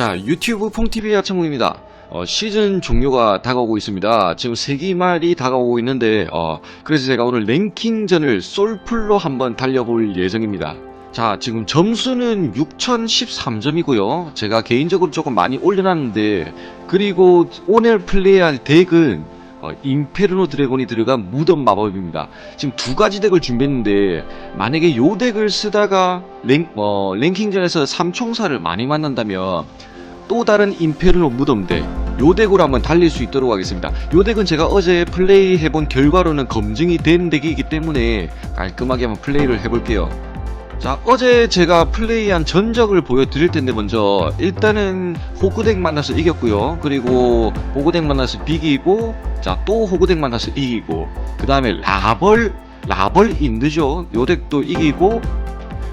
자, 유튜브 퐁TV 하청무입니다. 어, 시즌 종료가 다가오고 있습니다. 지금 세기 말이 다가오고 있는데, 어, 그래서 제가 오늘 랭킹전을 솔플로 한번 달려볼 예정입니다. 자, 지금 점수는 6013점이고요. 제가 개인적으로 조금 많이 올려놨는데, 그리고 오늘 플레이할 덱은 어, 임페르노 드래곤이 들어간 무덤 마법입니다. 지금 두 가지 덱을 준비했는데 만약에 요 덱을 쓰다가 랭, 어, 랭킹전에서 삼총사를 많이 만난다면 또 다른 임페르노 무덤 덱, 요 덱으로 한번 달릴 수 있도록 하겠습니다. 요 덱은 제가 어제 플레이 해본 결과로는 검증이 된 덱이기 때문에 깔끔하게 한번 플레이를 해볼게요. 자, 어제 제가 플레이한 전적을 보여드릴 텐데 먼저 일단은 호그덱 만나서 이겼고요. 그리고 호그덱 만나서 비기고 자, 또 호그덱 만나서 이기고 그 다음에 라벌 라벌 인드죠. 요 덱도 이기고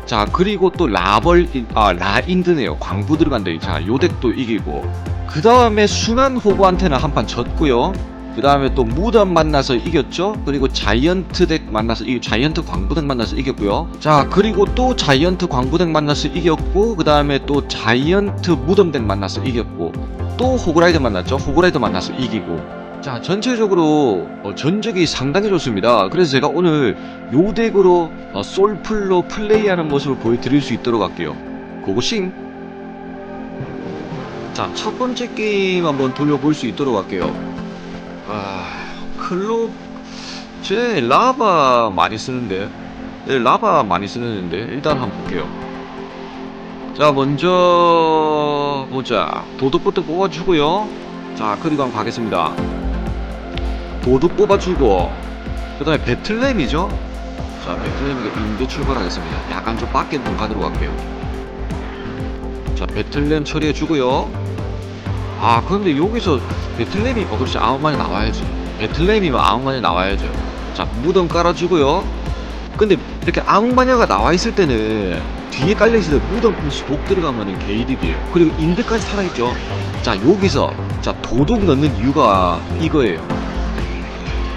자, 그리고 또 라벌 인, 아, 라인드네요. 광부 들어간대. 자, 요 덱도 이기고 그 다음에 순한 호그한테는 한 판 졌고요. 그 다음에 또 무덤 만나서 이겼죠. 그리고 자이언트 덱 만나서 이 자이언트 광부덱 만나서 이겼고요. 자 그리고 또 자이언트 광부덱 만나서 이겼고 그 다음에 또 자이언트 무덤 덱 만나서 이겼고 또 호그라이더 만났죠. 호그라이더 만나서 이기고 자 전체적으로 어, 전적이 상당히 좋습니다. 그래서 제가 오늘 요 덱으로 어, 솔플로 플레이하는 모습을 보여드릴 수 있도록 할게요. 고고싱. 자 첫 번째 게임 한번 돌려볼 수 있도록 할게요. 아, 클롭, 제 라바 많이 쓰는데, 네, 라바 많이 쓰는데, 일단 한번 볼게요. 자, 먼저, 보자. 도둑부터 뽑아주고요. 자, 그리고 한번 가겠습니다. 도둑 뽑아주고, 그 다음에 배틀램이죠? 자, 배틀램이가 인도 출발하겠습니다. 약간 좀 밖에 좀 가도록 할게요. 자, 배틀램 처리해주고요. 아, 근데 여기서 배틀램이 어 그렇지 아무만이 나와야지 배틀램이면 아무만이 나와야죠 자 무덤 깔아주고요 근데 이렇게 아무마냐가 나와 있을 때는 뒤에 깔려 있을 때 무덤 플러스 독 들어가면은 게이득이에요 그리고 인드까지 살아있죠 자 여기서 자 도둑 넣는 이유가 이거예요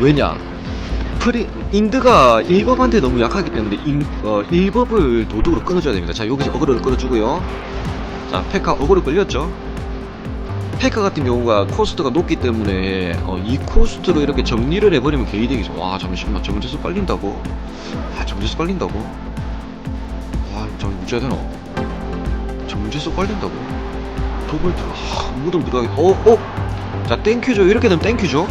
왜냐 프리 인드가 1법한테 너무 약하기 때문에 인, 어, 1법을 도둑으로 끊어줘야 됩니다 자 여기서 어그로를 끌어주고요 자 페카 어그로 끌렸죠 페카 같은 경우가 코스트가 높기 때문에 어, 이 코스트로 이렇게 정리를 해버리면 개이득이죠. 와 잠시만 정제수 빨린다고? 아 정제수 빨린다고? 아저 문제야 되나? 정제수 빨린다고? 도벌 들어. 아, 무덤 들어가게. 어 어. 자 땡큐죠. 이렇게 되면 땡큐죠.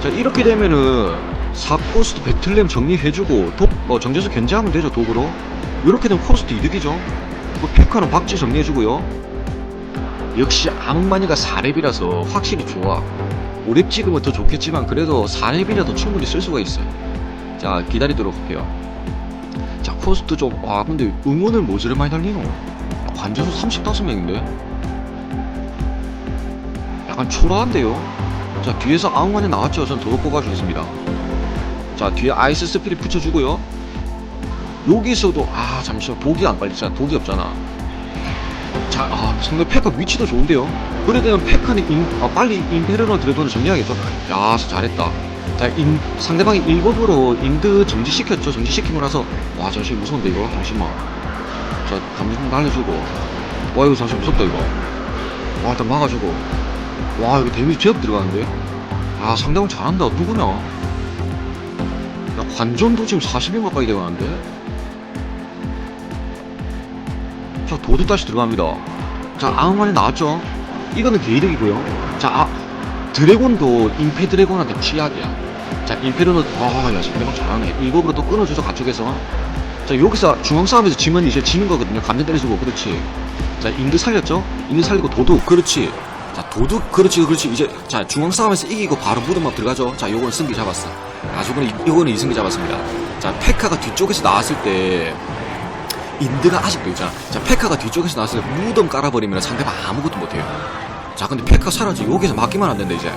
자 이렇게 되면은 4코스트 배틀램 정리해주고 독, 어, 정제수 견제하면 되죠 독으로. 이렇게 되면 코스트 이득이죠. 그 페카는 박지 정리해주고요. 역시 암흑마니가 4렙이라서 확실히 좋아 5렙 찍으면 더 좋겠지만 그래도 4렙이라도 충분히 쓸 수가 있어요 자 기다리도록 할게요 자 코스트 좀와 근데 응원을 뭐저리 많이 달리노 관전수 35명인데 약간 초라한데요 자 뒤에서 암흑마니 나왔죠 전 도로 뽑아주겠습니다 자 뒤에 아이스 스피릿 붙여주고요 여기서도 아 잠시만 독이 안 빨리잖아 독이 없잖아 자, 아, 상대 페카 위치도 좋은데요? 그래 되면 페카는 인, 아, 빨리 임페르노 드래곤을 정리하겠죠? 야, 잘했다. 자, 인, 상대방이 일법으로 인드 정지시켰죠? 정지시키고 나서, 와, 잠시 무서운데, 이거? 잠시만. 자, 감정 좀 날려주고. 와, 이거 잠시 무섭다, 이거. 와, 일단 막아주고. 와, 이거 데미지 제압 들어가는데? 아, 상대방 잘한다. 누구냐? 야, 관전도 지금 40명 가까이 되어가는데? 자 도둑 다시 들어갑니다. 자 아무만이 나왔죠? 이거는 개이득이고요. 자 아, 드래곤도 임페 드래곤한테 취약이야 자 임페르는 아야 상대방 잘하네. 일법으로 또 끊어줘서 가쪽에서. 자 여기서 중앙 싸움에서 지면 이제 지는 거거든요. 감전 때려주고 그렇지. 자 인드 살렸죠? 인드 살리고 도둑. 그렇지 자 도둑 그렇지 그렇지 이제 자 중앙 싸움에서 이기고 바로 무덤막 들어가죠 자 요거는 승기 잡았어 아 이- 요거는 이승기 잡았습니다 자 페카가 뒤쪽에서 나왔을 때 인드가 아직도 있잖아. 자, 페카가 뒤쪽에서 나왔을 때 무덤 깔아버리면 상대방 아무것도 못해요. 자, 근데 페카 사라지. 여기서 맞기만 된다, 이제.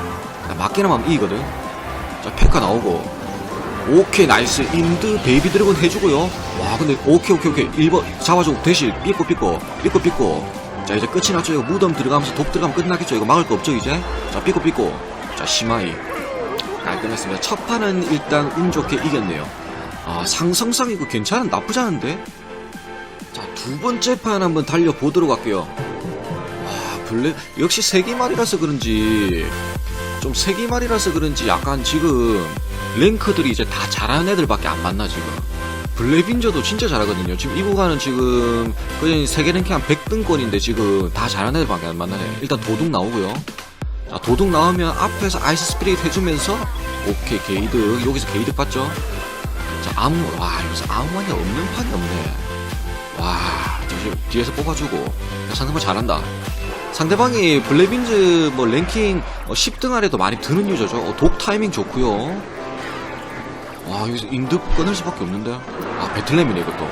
자, 맞기만 하면 이기거든. 자, 페카 나오고. 오케이, 나이스. 인드 베이비 드래곤 해주고요. 와, 근데 오케이, 오케이, 오케이. 1번 잡아주고 대신 삐꼬, 삐꼬, 삐꼬, 삐꼬. 자, 이제 끝이 났죠. 이거 무덤 들어가면서 독 들어가면 끝나겠죠. 이거 막을 거 없죠, 이제. 자, 삐꼬, 삐꼬. 자, 시마이. 깔끔했습니다. 첫 판은 일단 운 좋게 이겼네요. 아, 상성상 이거 괜찮은, 나쁘지 않은데? 자, 두 번째 판 한번 달려보도록 할게요. 아, 블랙 역시 세기말이라서 그런지 좀 세기말이라서 그런지 약간 지금 랭크들이 이제 다 잘하는 애들밖에 안 만나 지금 블랙빈저도 진짜 잘하거든요. 지금 이 구간은 지금 거의 세계 랭킹 한 100등권인데 지금 다 잘하는 애들밖에 안 만나네. 일단 도둑 나오고요. 자 도둑 나오면 앞에서 아이스 스피릿 해주면서 오케이 게이득 여기서 게이득 봤죠? 자 아무 와 여기서 아무 말이 없는 판이 없네. 와 뒤에서 뽑아주고. 야, 상대방 잘한다. 상대방이 블랙빈즈 뭐 랭킹 어, 10등 아래도 많이 드는 유저죠. 어, 독 타이밍 좋고요 와 여기서 인드 끊을 수밖에 없는데. 아 배틀램이네 이것도.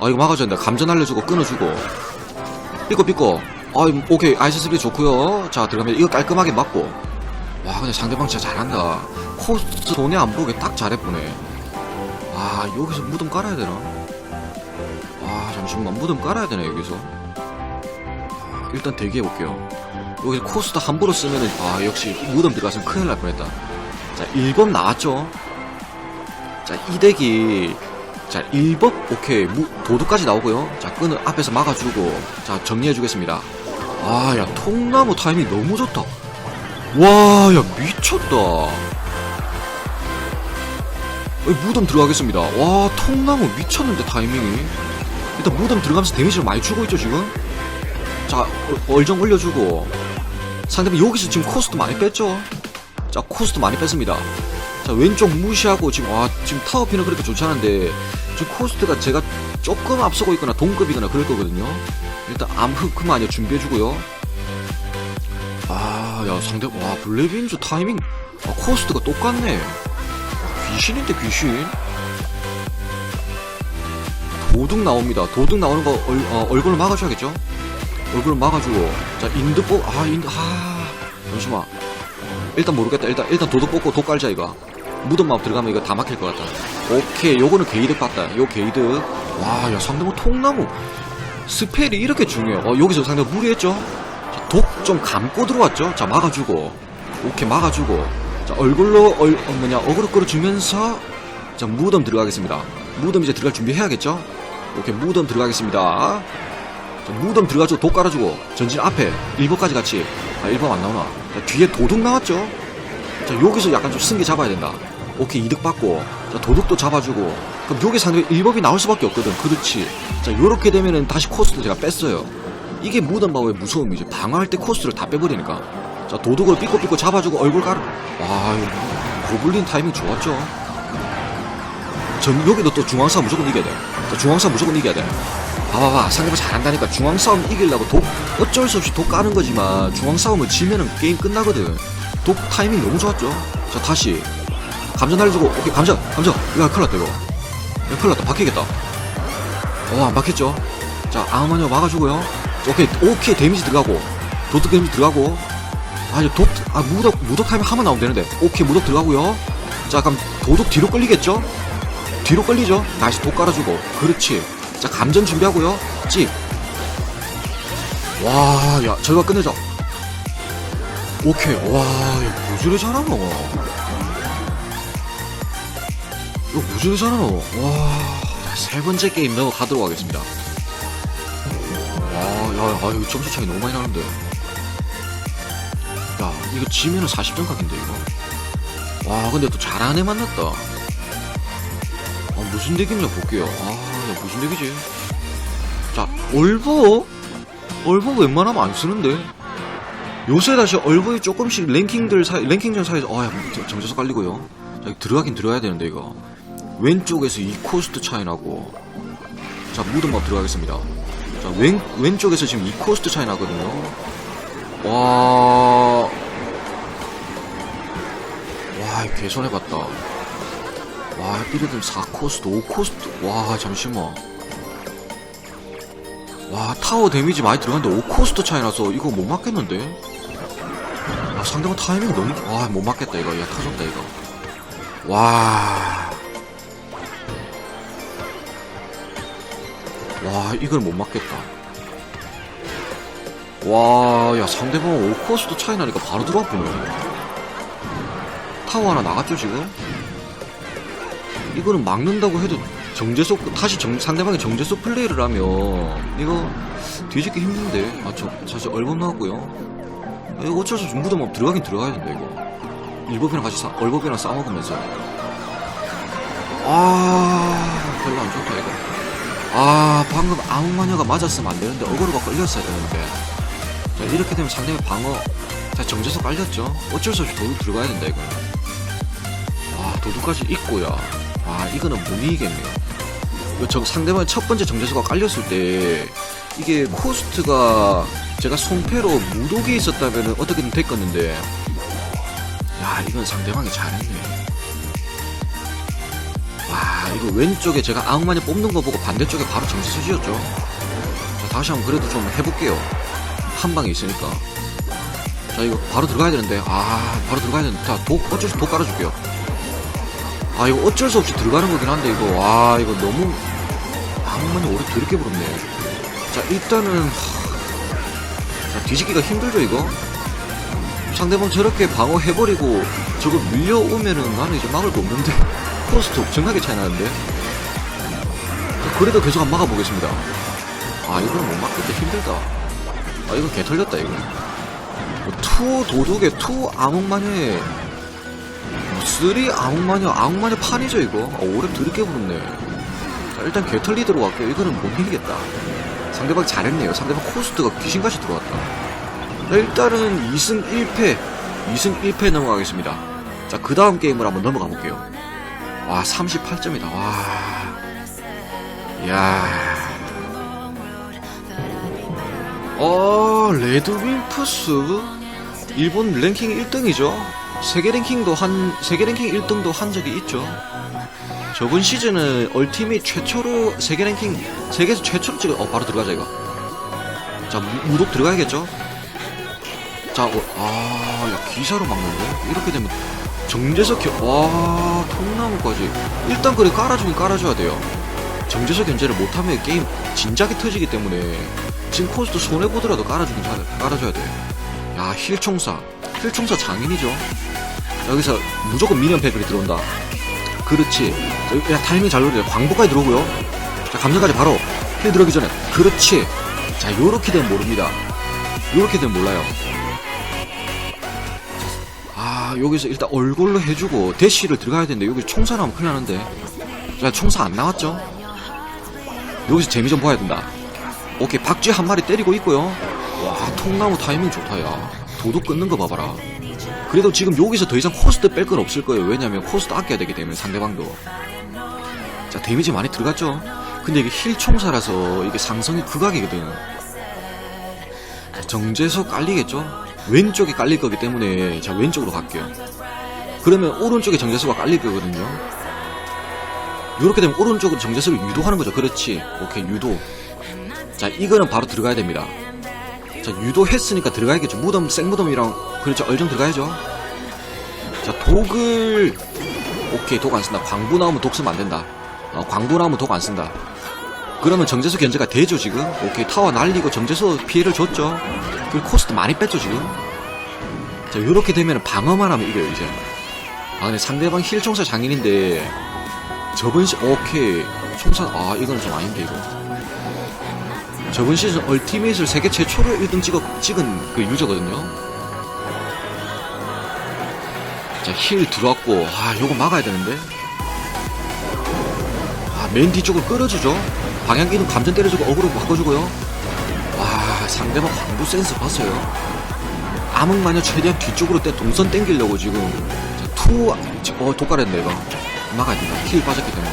아 이거 막아줘야 된다. 감전 알려주고 끊어주고. 삐꼬 삐꼬 아 오케이. 아이스 스피 좋고요. 자 들어가면 이거 깔끔하게 맞고. 와 근데 상대방 진짜 잘한다. 코스트 손에 안 보게 딱 잘해보네. 아 여기서 무덤 깔아야 되나? 아 잠시만. 무덤 깔아야 되나 여기서. 아, 일단 대기해볼게요. 여기 코스트 함부로 쓰면은 아 역시 무덤 들어가서는 큰일 날 뻔했다. 자 1번 나왔죠 자 이덱이 자 1법? 오케이. 무, 도둑까지 나오고요. 자 끈을 앞에서 막아주고 자 정리해 주겠습니다. 아 야 통나무 타이밍 너무 좋다. 와 야 미쳤다. 어, 무덤 들어가겠습니다. 와 통나무 미쳤는데 타이밍이. 일단 무덤 들어가면서 데미지를 많이 주고 있죠 지금? 자 어, 얼정 올려주고. 상대방 여기서 지금 코스트 많이 뺐죠? 자 코스트 많이 뺐습니다 자 왼쪽 무시하고 지금 와 지금 타워피는 그렇게 좋지 않은데 지금 코스트가 제가 조금 앞서고 있거나 동급이거나 그럴 거거든요. 일단 암흑금 아니야 준비해주고요. 아 야 상대 와 블랙인즈 타이밍. 아, 코스트가 똑같네. 귀신인데 귀신. 도둑 나옵니다. 도둑 나오는 거 얼, 어, 얼굴을 막아줘야겠죠? 얼굴을 막아주고. 자 인드 뽑아 인드 아 잠시만. 일단 모르겠다. 일단 일단 도둑 뽑고 독 깔자 이거 무덤만 들어가면 이거 다 막힐 것 같다 오케이 요거는 게이득 봤다. 요 게이득 와야 상대방 통나무. 스펠이 이렇게 중요해. 어 여기서 상대가 무리했죠? 독 좀 감고 들어왔죠? 자 막아주고. 오케이 막아주고. 자 얼굴로 얼 어, 뭐냐 어그로 끌어주면서 자 무덤 들어가겠습니다. 무덤 이제 들어갈 준비해야겠죠? 오케이 무덤 들어가겠습니다. 자, 무덤 들어가지고 독 깔아주고 전진 앞에 1번까지 같이. 아 1번 안 나오나? 자, 뒤에 도둑 나왔죠? 자 여기서 약간 좀 승기 잡아야 된다 오케이 이득 받고 자 도둑도 잡아주고. 그럼 여기 상대 1법이 나올 수밖에 없거든. 그렇지. 자 요렇게 되면은 다시 코스트 제가 뺐어요. 이게 무덤 바의 무서움이죠 방어할 때 코스트를 다 빼버리니까. 자 도둑을 삐꼬삐꼬 잡아주고 얼굴 깔아. 와 고블린 타이밍 좋았죠? 전 여기도 또 중앙싸움 무조건 이겨야 돼. 자, 중앙싸움 무조건 이겨야 돼. 봐봐봐. 상대방 잘한다니까. 중앙싸움 이기려고 독 어쩔 수 없이 독 까는 거지만 중앙싸움을 지면은 게임 끝나거든. 독 타이밍 너무 좋았죠? 자 다시 감전 날려주고 오케이 감전 감전. 이거 큰일 났다 이거. 이거 큰일 났다. 박히겠다. 어안 박혔죠? 자 아마녀 막아주고요. 오케이 오케이 데미지 들어가고. 도둑 데미지 들어가고. 아니 독아 무덕 무덕 타이밍 하면 나오면 되는데. 오케이 무덕 들어가고요. 자 그럼 도둑 뒤로 끌리겠죠? 뒤로 끌리죠? 다시 독 깔아주고. 그렇지. 자 감전 준비하고요. 찍와야 저희가 끝내자. 오케이. 와야 무지를 잘하노 이거 무지를 잘하노 와세 번째 게임 넘어가도록 하겠습니다 와야 아, 이거 점수 차이 너무 많이 나는데 야 이거 지면은 40점 각인데 이거 와 근데 또 잘하는 애 만났다 아, 무슨 덱인지 볼게요. 아, 야, 무슨 덱이지? 자, 얼버? 얼버 웬만하면 안 쓰는데? 요새 다시 얼버이 조금씩 랭킹들 사이, 랭킹전 사이에서, 아, 야, 점- 점수서 깔리고요. 자, 들어가긴 들어가야 되는데, 이거. 왼쪽에서 이 코스트 차이 나고. 자, 무덤밥 들어가겠습니다. 자, 왼, 왼쪽에서 지금 이 코스트 차이 나거든요. 와. 와, 개선해봤다. 와, 이래들 4코스트, 5코스트. 와, 잠시만. 와, 타워 데미지 많이 들어갔는데 5코스트 차이 나서 이거 못 맞겠는데? 아, 상대방 타이밍 너무, 와, 못 맞겠다, 이거. 야, 터졌다, 이거. 와. 와, 이걸 못 맞겠다. 와, 야, 상대방 5코스트 차이 나니까 바로 들어왔구네. 타워 하나 나갔죠, 지금? 이거는 막는다고 해도 정제속 다시 정, 상대방이 정제속 플레이를 하면 이거 뒤집기 힘든데 아저 사실 얼법 나왔고요 이거 어쩔 수 없이 무덤 없 들어가긴 들어가야 된다 이거 일법이랑 같이 싸, 얼법이랑 싸먹으면서 아 별로 안 좋다 이거 아 방금 아웅마녀가 맞았으면 안 되는데 어그로가 걸렸어야 되는데 자 이렇게 되면 상대방 방어 자 정제속 깔렸죠? 어쩔 수 없이 도둑 들어가야 된다 이거 와 도둑까지 있고요. 아 이거는 못 이기겠네요. 이거 저 상대방 첫 번째 정제수가 깔렸을 때 이게 코스트가 제가 손패로 무독이 있었다면 어떻게든 됐겠는데. 야 이건 상대방이 잘했네 와 이거 왼쪽에 제가 아웅만이 뽑는 거 보고 반대쪽에 바로 정제수 지었죠. 자 다시 한번 그래도 좀 해볼게요. 한 방에 있으니까. 자 이거 바로 들어가야 되는데. 아 바로 들어가야 되는데. 자 독 어쩔 수 없이 독 깔아줄게요. 아 이거 어쩔 수 없이 들어가는 거긴 한데 이거. 와 이거 너무 아무만이 오래 더럽게 부럽네. 자 일단은 하... 자, 뒤집기가 힘들죠 이거? 상대방 저렇게 방어해버리고 저거 밀려오면은 나는 이제 막을 거 없는데 코스트 엄청나게 차이 나는데? 자, 그래도 계속 한번 막아보겠습니다. 아 이거는 못 막겠다. 힘들다. 아 이거 개 털렸다 이거. 뭐, 투 도둑에 투 암흑마녀에 쓰리 아웅마녀 아웅마녀 판이죠 이거? 어, 오래 드럽게 부르네. 자 일단 개 털리 들어갈게요. 이거는 못 이기겠다. 상대방 잘했네요. 상대방 코스트가 귀신같이 들어왔다. 자 일단은 2승 1패. 2승 1패 넘어가겠습니다. 자 그 다음 게임을 한번 넘어가 볼게요 와 38점이다 와 이야 어 레드윈프스 일본 랭킹 1등이죠 세계 랭킹도 한 세계 랭킹 1등도 한 적이 있죠. 저번 시즌은 얼티밋 최초로 세계 랭킹 세계에서 최초로 찍어 어 바로 들어가자 이거. 자 무, 무독 들어가야겠죠. 자, 어, 아, 야, 기사로 막는데? 이렇게 되면, 정제석, 겨, 와, 통나무까지. 일단 그래, 깔아주긴 깔아줘야 돼요. 정제석 견제를 못하면 게임 진작에 터지기 때문에, 지금 코스트 손해보더라도 깔아주긴 잘, 깔아줘야 돼. 야, 힐총사. 힐총사 장인이죠. 여기서 무조건 미니언 패널이 들어온다. 그렇지. 자, 야, 타이밍 잘 노리자. 광복까지 들어오고요. 자, 감정까지 바로 힐 들어오기 전에. 그렇지. 자, 요렇게 되면 모릅니다. 요렇게 되면 몰라요. 아, 여기서 일단 얼굴로 해주고 대시를 들어가야 되는데 여기 총사 나오면 큰일 나는데. 자, 총사 안 나왔죠? 여기서 재미 좀 봐야 된다. 오케이, 박쥐 한 마리 때리고 있고요. 와, 통나무 타이밍 좋다, 야. 도둑 끊는 거 봐봐라. 그래도 지금 여기서 더 이상 코스트 뺄 건 없을 거예요. 왜냐면 코스트 아껴야 되기 때문에 상대방도. 자, 데미지 많이 들어갔죠? 근데 이게 힐 총사라서 이게 상성이 극악이거든. 정제소 깔리겠죠? 왼쪽에 깔릴 거기 때문에 자, 왼쪽으로 갈게요. 그러면 오른쪽에 정제소가 깔릴 거거든요. 이렇게 되면 오른쪽으로 정제소를 유도하는 거죠. 그렇지. 오케이, 유도. 자, 이거는 바로 들어가야 됩니다. 자, 유도했으니까 들어가야겠죠. 무덤, 생무덤이랑, 그렇죠. 얼정 들어가야죠. 자, 독을, 오케이, 독 안 쓴다. 광부 나오면 독 쓰면 안 된다. 어, 광부 나오면 독 안 쓴다. 그러면 정제수 견제가 되죠, 지금? 오케이, 타워 날리고 정제수 피해를 줬죠. 그리고 코스트 많이 뺐죠, 지금? 자, 요렇게 되면 방어만 하면 이겨요, 이제. 아, 근데 상대방 힐 총사 장인인데, 저번 시, 오케이. 총사, 아, 이건 좀 아닌데, 이거. 저번 시즌 얼티밋을 세계 최초로 1등 찍어, 찍은 그 유저거든요. 자, 힐 들어왔고, 아, 요거 막아야 되는데. 아, 맨 뒤쪽을 끌어주죠. 방향 기능 감전 때려주고 어그로 바꿔주고요. 와, 상대방 광부 센스 봤어요. 암흑마녀 최대한 뒤쪽으로 때 동선 땡기려고 지금. 자, 투, 어, 독가랬네, 이거. 막아야 된다. 힐 빠졌기 때문에.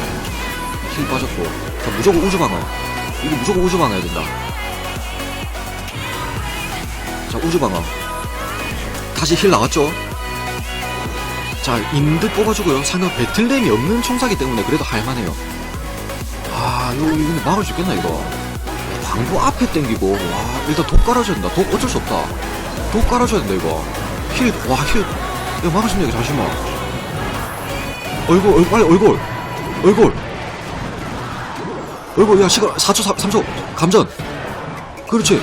힐 빠졌고. 자, 무조건 우주방어. 이거 무조건 우주방어 해야 된다. 자, 우주방어. 다시 힐 나왔죠? 자, 인드 뽑아주고요. 상대 배틀램이 없는 총사기 때문에 그래도 할만해요. 아, 이거, 이거 막을 수 있겠나, 이거? 광부 앞에 땡기고, 와, 일단 독 깔아줘야 된다. 독 어쩔 수 없다. 독 깔아줘야 된다, 이거. 힐, 와, 힐. 이거 막을 수 이거 잠시만. 얼굴, 얼굴, 빨리, 얼굴. 얼굴. 얼굴, 야, 시간, 4초, 3, 3초. 감전. 그렇지.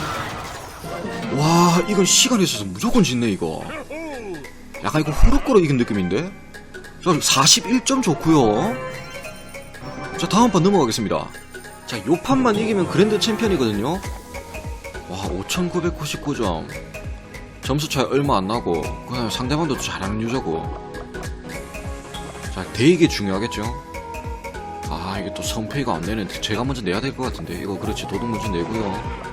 와, 이건 시간이 있어서 무조건 짓네, 이거. 약간 이거 후루꾸로 이긴 느낌인데? 자, 41점 좋고요 자 다음 판 넘어가겠습니다. 자 요 판만 이기면 그랜드 챔피언이거든요. 와 5999점. 점수 차이 얼마 안 나고 그냥 상대방도 잘하는 유저고. 자 되게 중요하겠죠? 아 이게 또 성페이가 안 내는 제가 먼저 내야 될 것 같은데. 이거 그렇지. 도둑 먼저 내고요.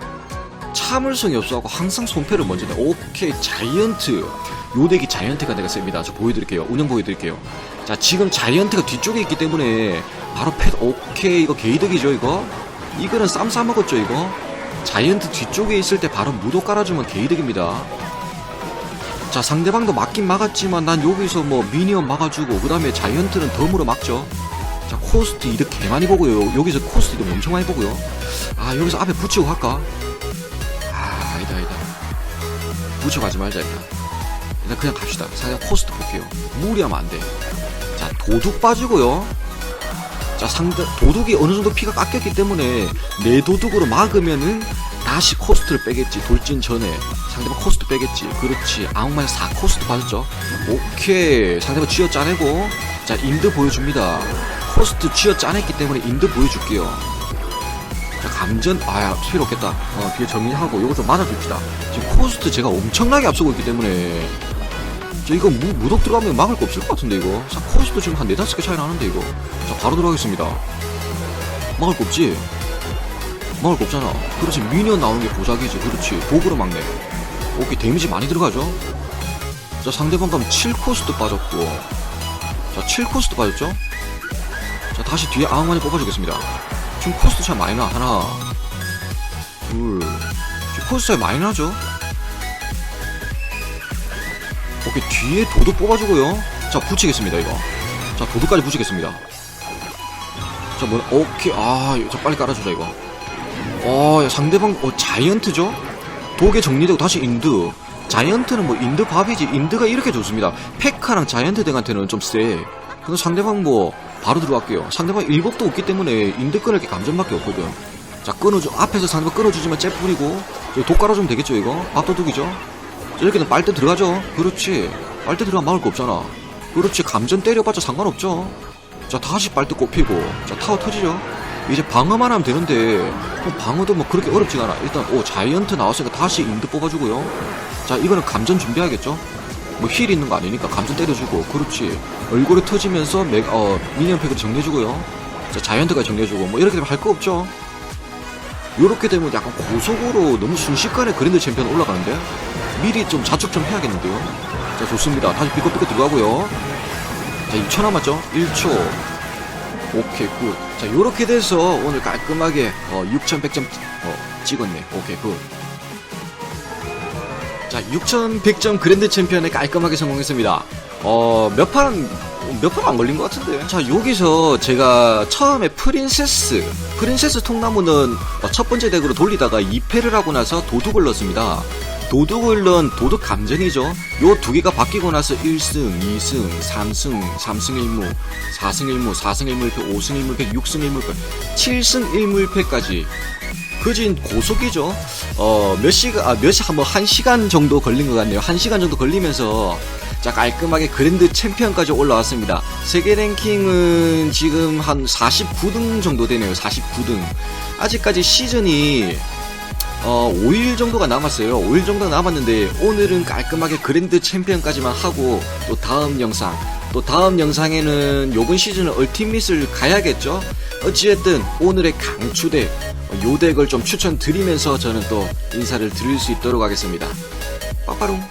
참을성이 없어갖고 항상 손패를 먼저 내. 오케이 자이언트. 요 덱이 자이언트가 내가 셉니다. 저 보여드릴게요. 운영 보여드릴게요. 자 지금 자이언트가 뒤쪽에 있기 때문에 바로 패 오케이 이거 게이득이죠 이거? 이거는 쌈 싸먹었죠 이거? 자이언트 뒤쪽에 있을 때 바로 무도 깔아주면 게이득입니다. 자 상대방도 막긴 막았지만 난 여기서 뭐 미니언 막아주고 그 다음에 자이언트는 덤으로 막죠. 자 코스트 이득 개 많이 보고요. 여기서 코스트 이득 엄청 많이 보고요. 아 여기서 앞에 붙이고 갈까? 아 아니다 아니다. 붙여 가지 말자 일단. 일단 그냥 갑시다. 상대 코스트 볼게요. 무리하면 안돼 자 도둑 빠지고요 자 상대 도둑이 어느 정도 피가 깎였기 때문에 내 도둑으로 막으면은 다시 코스트를 빼겠지. 돌진 전에 상대방 코스트 빼겠지. 그렇지. 아웅만 4 코스트 빠졌죠. 오케이. 상대방 쥐어 짜내고. 자 인드 보여줍니다. 코스트 쥐어 짜냈기 때문에 인드 보여줄게요. 자 감전. 아야 필요 없겠다. 어 뒤에 정리하고 좀 맞아줍시다. 지금 코스트 제가 엄청나게 앞서고 있기 때문에 저 이거 무, 무독 들어가면 막을 거 없을 것 같은데 이거? 자 코스트 지금 한 네다섯 개 차이 나는데 이거. 자 바로 들어가겠습니다. 막을 거 없지? 막을 거 없잖아. 그렇지 미니언 나오는 게 보자기지. 그렇지 도구로 막네. 오케이 데미지 많이 들어가죠? 자 상대방 가면 7코스트 빠졌고. 자 7코스트 빠졌죠? 자 다시 뒤에 아웅만이 뽑아주겠습니다. 지금 코스트 차이 많이 나. 하나 둘. 지금 코스트 차이 많이 나죠 오케이 뒤에 도둑 뽑아주고요. 자 붙이겠습니다 이거. 자 도둑까지 붙이겠습니다. 자 뭐, 오케이. 아저 빨리 깔아주자 이거. 어 야, 상대방 어 자이언트죠? 독에 정리되고 다시 인드 자이언트는 뭐 인드 밥이지. 인드가 이렇게 좋습니다. 페카랑 자이언트 덱한테는 좀세 근데 상대방 뭐 바로 들어갈게요. 상대방 일곱도 없기 때문에 인드 끊을 게 감전밖에 없거든. 자 끊어줘 앞에서 상대방 끊어주지만 째 뿌리고 독 깔아주면 되겠죠 이거? 밥도둑이죠? 자, 이렇게는 빨대 들어가죠. 그렇지. 빨대 들어가면 막을 거 없잖아. 그렇지. 감전 때려봤자 상관없죠. 자 다시 빨대 꼽히고. 자 타워 터지죠. 이제 방어만 하면 되는데 뭐 방어도 뭐 그렇게 어렵지가 않아. 일단 오 자이언트 나왔으니까 다시 인드 뽑아주고요. 자 이거는 감전 준비해야겠죠. 뭐 힐 있는 거 아니니까 감전 때려주고. 그렇지. 얼굴에 터지면서 맥, 어, 미니언 팩을 정리해주고요. 자 자이언트가 정리해주고. 뭐 이렇게 되면 할 거 없죠. 요렇게 되면 약간 고속으로 너무 순식간에 그랜드 챔피언 올라가는데 미리 좀 자축 좀 해야겠는데요 자 좋습니다 다시 삐걱삐걱 들어가고요 자 2초 남았죠 1초 오케이 굿. 자 요렇게 돼서 오늘 깔끔하게 어, 6100점 어, 찍었네. 오케이 굿. 자 6100점 그랜드 챔피언에 깔끔하게 성공했습니다. 어 몇 판 몇 판 안 걸린 것 같은데. 자 여기서 제가 처음에 프린세스 프린세스 통나무는 어, 첫 번째 덱으로 돌리다가 2패를 하고 나서 도둑을 넣었습니다. 도둑을 넣은 도둑 감전이죠. 요 두 개가 바뀌고 나서 1승, 2승, 3승, 3승 1무, 4승 1무, 4승 1물패, 5승 1물패, 6승 1물패, 7승 1물패까지 그진 고속이죠. 어, 몇 시간, 아, 몇 시, 뭐, 한 시간 정도 걸린 것 같네요. 한 시간 정도 걸리면서, 자, 깔끔하게 그랜드 챔피언까지 올라왔습니다. 세계 랭킹은 지금 한 49등 정도 되네요. 49등. 아직까지 시즌이, 어, 5일 정도가 남았어요. 5일 정도 남았는데, 오늘은 깔끔하게 그랜드 챔피언까지만 하고, 또 다음 영상, 또 다음 영상에는 요번 시즌은 얼티밋을 가야겠죠? 어찌됐든, 오늘의 강추대, 요 덱을 좀 추천드리면서 저는 또 인사를 드릴 수 있도록 하겠습니다. 빠빠롱.